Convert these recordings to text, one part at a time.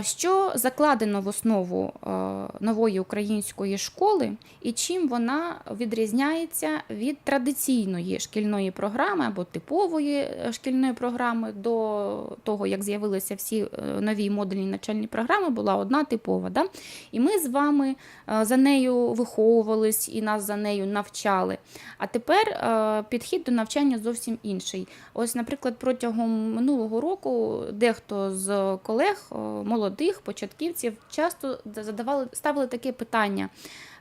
Що закладено в основу е, нової української школи, і чим вона відрізняється від традиційної шкільної програми або типової е, шкільної програми до того, як з'явилися всі е, нові модульні навчальні програми, була одна типова. Да? І ми з вами за нею виховувались і нас за нею навчали. А тепер підхід до навчання зовсім інший. Ось, наприклад, протягом минулого року дехто з колег, молодих початківців, часто задавали ставили таке питання.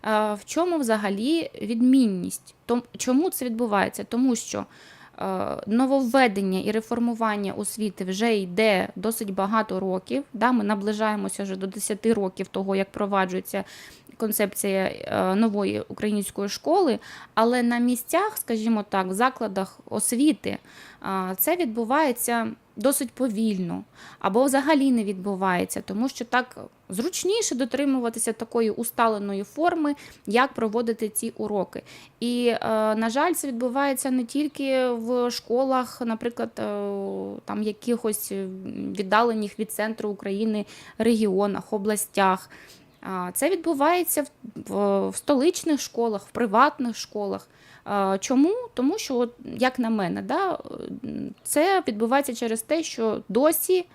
В чому взагалі відмінність? Чому це відбувається? Тому що нововведення і реформування освіти вже йде досить багато років. Да? Ми наближаємося вже до 10 років того, як проваджується концепція нової української школи, але на місцях, скажімо так, в закладах освіти це відбувається досить повільно або взагалі не відбувається, тому що так зручніше дотримуватися такої усталеної форми, як проводити ці уроки. І, е, на жаль, це відбувається не тільки в школах, наприклад, е, там якихось віддалених від центру України регіонах, областях. Це відбувається в, в, столичних школах, в приватних школах. Чому? Тому що, як на мене, да, це відбувається через те, що досі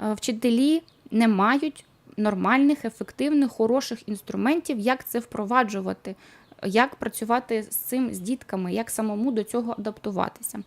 е, вчителі не мають нормальних, ефективних, хороших інструментів, як це впроваджувати, як працювати з цим з дітками, як самому до цього адаптуватися.